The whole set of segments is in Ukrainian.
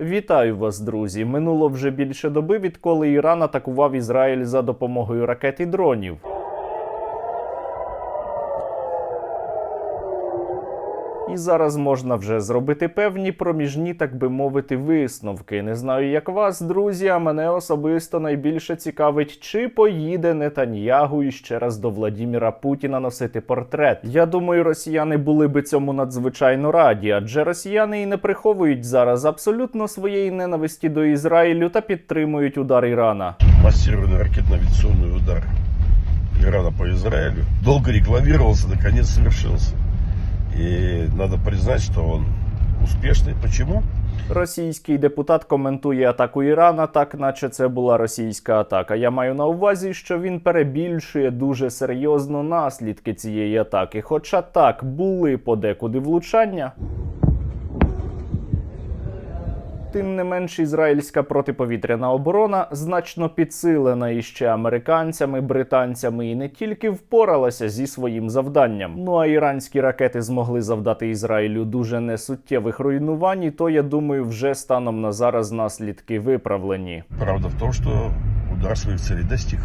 Вітаю вас, друзі! Минуло вже більше доби, відколи Іран атакував Ізраїль за допомогою ракет і дронів. І зараз можна вже зробити певні проміжні, так би мовити, висновки. Не знаю, як вас, друзі, а мене особисто найбільше цікавить, чи поїде Нетаньягу іще раз до Владіміра Путіна носити портрет. Я думаю, росіяни були би цьому надзвичайно раді, адже росіяни і не приховують зараз абсолютно своєї ненависті до Ізраїлю та підтримують удар Ірана. массированный ракетно-авиационный удар Ирана по Израилю долго рекламировался, наконец совершился. И надо признать, что он успешный. Почему? Російський депутат коментує атаку Ірана, так наче це була російська атака. Я маю на увазі, що він перебільшує дуже серйозно наслідки цієї атаки. Хоча так були подекуди влучання. Тим не менш, ізраїльська протиповітряна оборона значно підсилена іще американцями, британцями і не тільки впоралася зі своїм завданням. Ну а іранські ракети змогли завдати Ізраїлю дуже несуттєвих руйнувань, і то я думаю, вже станом на зараз наслідки виправлені. Правда в тому, що удар своїх целей достиг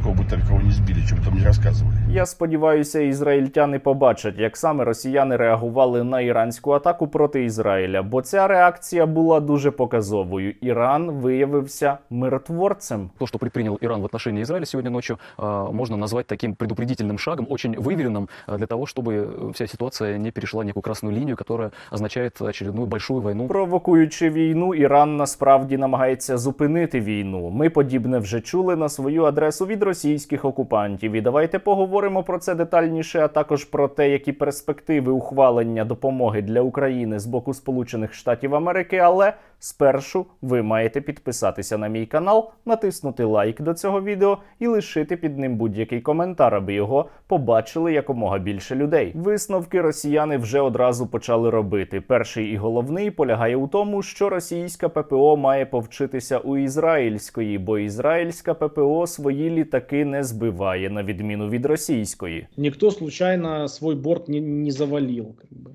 Сколько бы только его не сбили, что бы там не рассказывали. Я сподіваюся, ізраїльтяни побачать, як саме росіяни реагували на іранську атаку проти Ізраїля, бо ця реакція була дуже показовою. Іран виявився миротворцем. То, что предпринял Иран в отношении Израиля сегодня ночью, э, можно назвать таким предупредительным шагом, очень выверенным э, для того, чтобы вся ситуация не перешла некую красную линию, которая означает очередную большую войну. Провокуючи війну, Іран насправді намагається зупинити війну. Ми подібне вже чули на свою адресу від російських окупантів. І давайте поговоримо про це детальніше, а також про те, які перспективи ухвалення допомоги для України з боку Сполучених Штатів Америки. Але спершу ви маєте підписатися на мій канал, натиснути лайк до цього відео і лишити під ним будь-який коментар, аби його побачили якомога більше людей. Висновки росіяни вже одразу почали робити. Перший і головний полягає у тому, що російська ППО має повчитися у ізраїльської, бо ізраїльська ППО свої літаки не збиває, на відміну від російської. никто случайно свой борт не, не завалил. Как бы.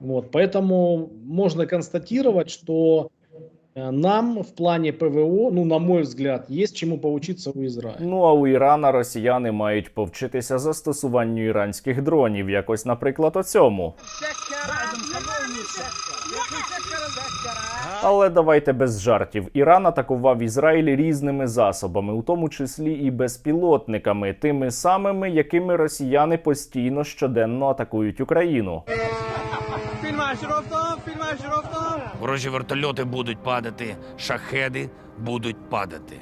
вот, поэтому можно констатировать, что э, нам в плане ПВО, ну, на мой взгляд, есть чему поучиться у Израиля. Ну а у Ірана росіяни мають повчитися застосуванню іранських дронів, якось, наприклад, оцьому. Але давайте без жартів. Іран атакував Ізраїль різними засобами, у тому числі і безпілотниками, тими самими, якими росіяни постійно щоденно атакують Україну. Ворожі вертольоти будуть падати, шахеди будуть падати.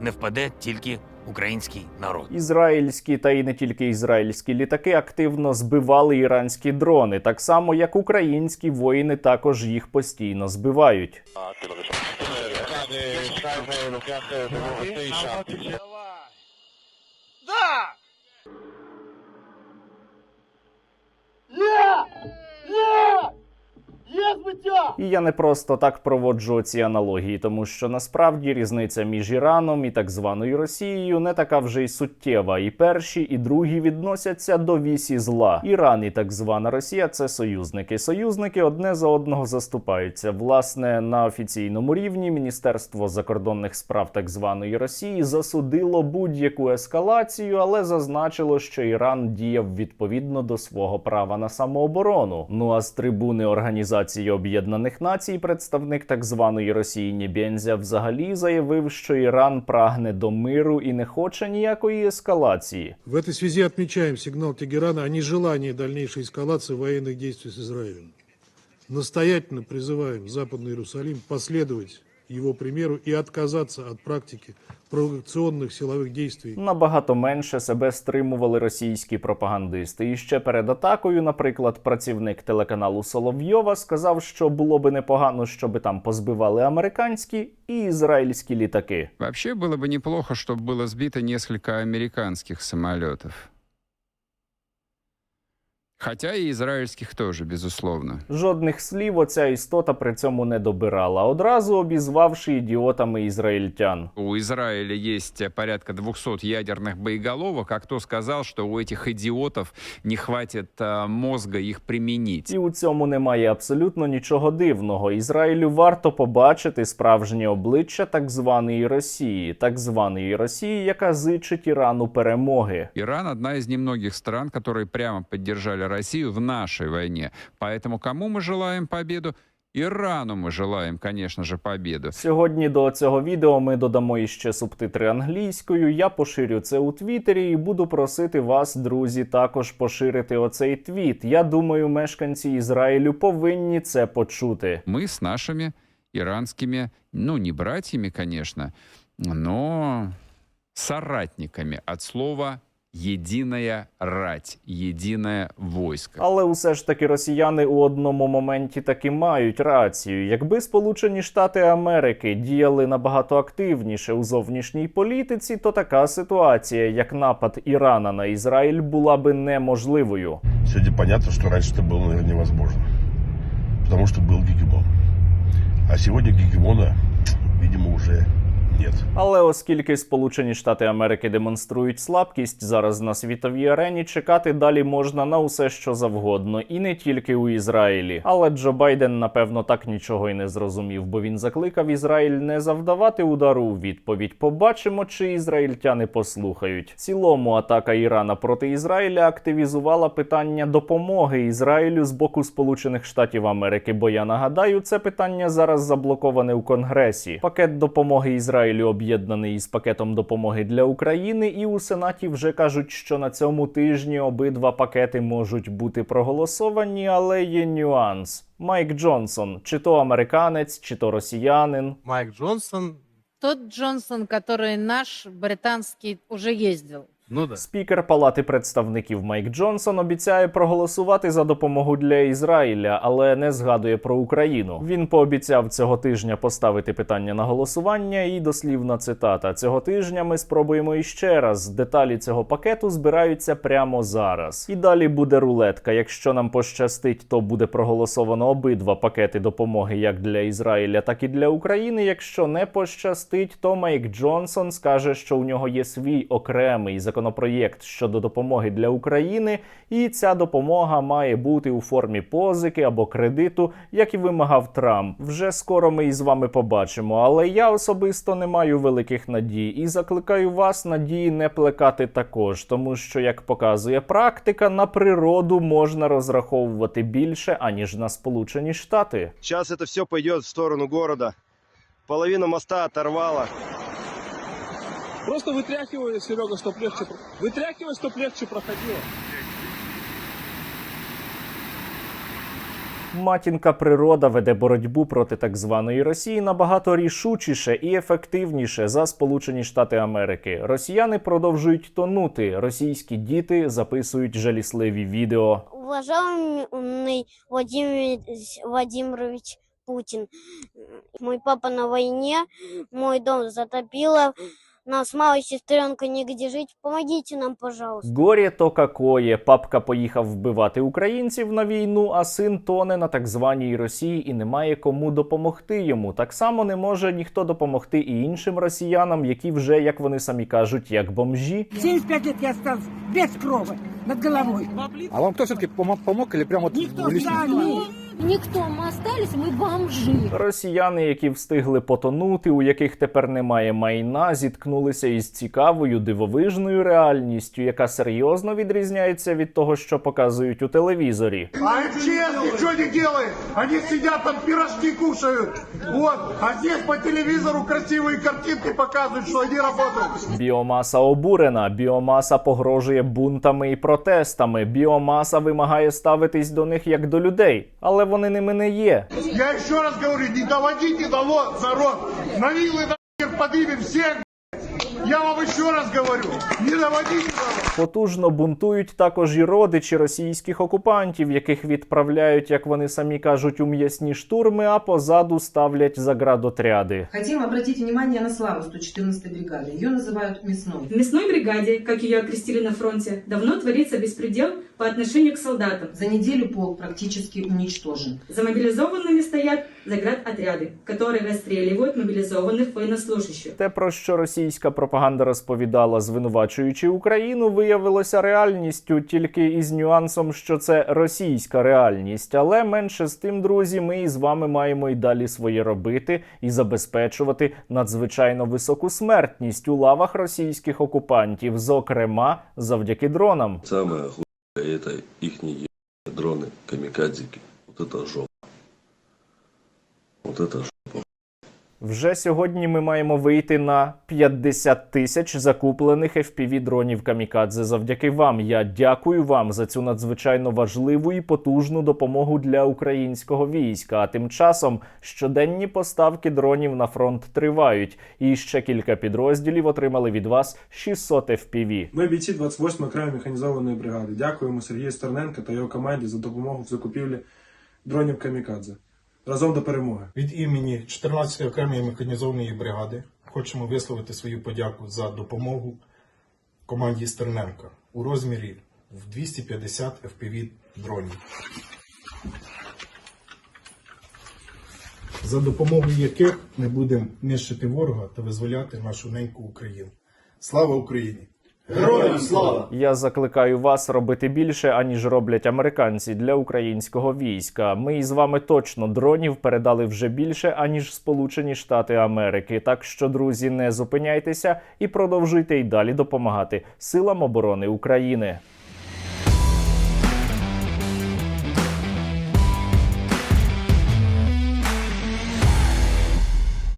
Не впаде тільки український народ. Ізраїльські та і не тільки ізраїльські літаки активно збивали іранські дрони, так само як українські воїни також їх постійно збивають. І я не просто так проводжу ці аналогії, тому що насправді різниця між Іраном і так званою Росією не така вже й суттєва. І перші, і другі відносяться до вісі зла. Іран і так звана Росія це союзники. Союзники одне за одного заступаються. Власне, на офіційному рівні Міністерство закордонних справ так званої Росії засудило будь-яку ескалацію, але зазначило, що Іран діяв відповідно до свого права на самооборону. Ну а з трибуни організації Об'єднаних Націй представник так званої Росії Нєбєнзя взагалі заявив, що Іран прагне до миру і не хоче ніякої ескалації. В этой связи отмечаем сигнал Тегерана о нежелании дальнейшей эскалации военных действий с Израилем. Настоятельно призываем Западный Иерусалим последовать его примеру и отказаться от практики провокационных силовых действий Набагато менше себе стримували російські пропагандисти. І ще перед атакою, наприклад, працівник телеканалу Соловйова сказав, що було би непогано, щоби там позбивали американські і ізраїльські літаки. Вообще было бы неплохо, чтобы было сбито несколько американских самолетов. Хотя и израильских тоже, безусловно. Жодних слів оця істота при цьому не добирала, одразу обізвавши ідіотами ізраїльтян. У Израиля есть э, порядка 200 ядерных боеголовок, а кто сказал, что у этих идиотов не хватит э, мозга их применить? І у цьому немає абсолютно нічого дивного. Ізраїлю варто побачити справжнє обличчя так званої Росії, так званої Росії, яка зичить Ірану перемоги. Иран одна из немногих стран, которые прямо поддержали Россию в нашей войне. Поэтому кому мы желаем победу? Ирану мы желаем, конечно же, победу. Сьогодні до цього відео ми додамо іще субтитри англійською. Я поширю це у Твіттері і буду просити вас, друзі, також поширити оцей твіт. Я думаю, мешканці Ізраїлю повинні це почути. Мы с нашими иранскими, ну, не братьями, конечно, но соратниками от слова «единая рать», «единое войско». Але усе ж таки росіяни у одному моменті таки мають рацію. Якби Сполучені Штати Америки діяли набагато активніше у зовнішній політиці, то така ситуація, як напад Ірана на Ізраїль, була би неможливою. Сегодня понятно, что раньше это было, наверное, невозможно. Потому что был гегемон. А сегодня гегемона, видимо, уже нет. Але оскільки Сполучені Штати Америки демонструють слабкість зараз на світовій арені, чекати далі можна на усе, що завгодно, і не тільки у Ізраїлі. Але Джо Байден, напевно, так нічого й не зрозумів, бо він закликав Ізраїль не завдавати удару у відповідь. Побачимо, чи ізраїльтяни послухають. В цілому атака Ірана проти Ізраїля активізувала питання допомоги Ізраїлю з боку Сполучених Штатів Америки. Бо я нагадаю, це питання зараз заблоковане у Конгресі. Пакет допомоги Ізраїлю об'єднаний із пакетом допомоги для України, і у Сенаті вже кажуть, що на цьому тижні обидва пакети можуть бути проголосовані, але є нюанс. Майк Джонсон, чи то американець, чи то росіянин. Майк Джонсон, Тот Джонсон, який наш британський уже ездил. Ну да. Спікер Палати представників Майк Джонсон обіцяє проголосувати за допомогу для Ізраїля, але не згадує про Україну. Він пообіцяв цього тижня поставити питання на голосування, і дослівна цитата: цього тижня ми спробуємо іще раз. Деталі цього пакету збираються прямо зараз. І далі буде рулетка. Якщо нам пощастить, то буде проголосовано обидва пакети допомоги як для Ізраїля, так і для України. Якщо не пощастить, то Майк Джонсон скаже, що у нього є свій окремий законопроєкт щодо допомоги для України, і ця допомога має бути у формі позики або кредиту, як і вимагав Трамп. Вже скоро ми із вами побачимо. Але я особисто не маю великих надій і закликаю вас надії не плекати також, тому що, як показує практика, на природу можна розраховувати більше аніж на Сполучені Штати. Сейчас это все пойдет в сторону города. Половину моста оторвало. Просто вытряхивай, Серега, чтоб легче. про- Вытряхивай, чтоб легче проходило. Матінка природа веде боротьбу проти так званої Росії набагато рішучіше і ефективніше за Сполучені Штати Америки. Росіяни продовжують тонути. Російські діти записують жалісливі відео. Уважаемый Владимир Владимирович Путин, мой папа на войне, мой дом затопило, нас мало сестренка негде жить, помогите нам, пожалуйста. Горє то какое. Папка поїхав вбивати українців на війну, а син тоне на так званій Росії і немає кому допомогти йому. Так само не може ніхто допомогти і іншим росіянам, які вже, як вони самі кажуть, як бомжі. 75 лет я остался без крова над головой. А вам кто все-таки помог, помог или прям вот Никто вы лично? сами. Никто, мы остались, мы бомжи. Росіяни, які встигли потонути, у яких тепер немає майна, зіткнулися із цікавою дивовижною реальністю, яка серйозно відрізняється від того, що показують у телевізорі. А МЧС ничего не делает. Они сидят там пирожки кушают. Вот. А здесь по телевизору красивые картинки показывают, что они работают. Біомаса обурена, біомаса погрожує бунтами і протестами. Біомаса вимагає ставитись до них як до людей, але вони ними не є. Я еще раз говорю, не доводіть до ло- народ. На вилы на поднимем всех. Я вам еще раз говорю, не наводите на Потужно бунтують також і родичі російських окупантів, яких відправляють, як вони самі кажуть, у м'ясні штурми, а позаду ставлять заградотряди. Хотим обратить внимание на славу 114-й бригады. Ее называют мясной. В мясной бригаде, как ее окрестили на фронте, давно творится беспредел по отношению к солдатам. За неделю полк практически уничтожен. За мобилизованными стоят заградотряды, которые расстреливают мобилизованных военнослужащих. Те, про що російська пропаганда розповідала, звинувачуючи Україну, виявилося реальністю, тільки із нюансом, що це російська реальність. Але менше з тим, друзі, ми із вами маємо й далі своє робити і забезпечувати надзвичайно високу смертність у лавах російських окупантів, зокрема завдяки дронам. Самое худшее это их дроны, камикадзики. Вот это жопа. Вот это жопа. Вже сьогодні ми маємо вийти на 50 тисяч закуплених fpv дронів камікадзе. Завдяки вам. Я дякую вам за цю надзвичайно важливу і потужну допомогу для українського війська. А тим часом щоденні поставки дронів на фронт тривають, і ще кілька підрозділів отримали від вас 600 FPV. Ми бійці 28 окремої механізованої бригади. Дякуємо Сергію Стерненко та його команді за допомогу в закупівлі дронів Камікадзе. Разом до перемоги. Від імені 14-ї окремої механізованої бригади хочемо висловити свою подяку за допомогу команді Стерненка у розмірі в 250 FPV дронів. За допомогою яких ми будемо нищити ворога та визволяти нашу неньку Україну. Слава Україні! Героям слава! Я закликаю вас робити більше, аніж роблять американці для українського війська. Ми із вами точно дронів передали вже більше, аніж Сполучені Штати Америки. Так що, друзі, не зупиняйтеся і продовжуйте й далі допомагати силам оборони України.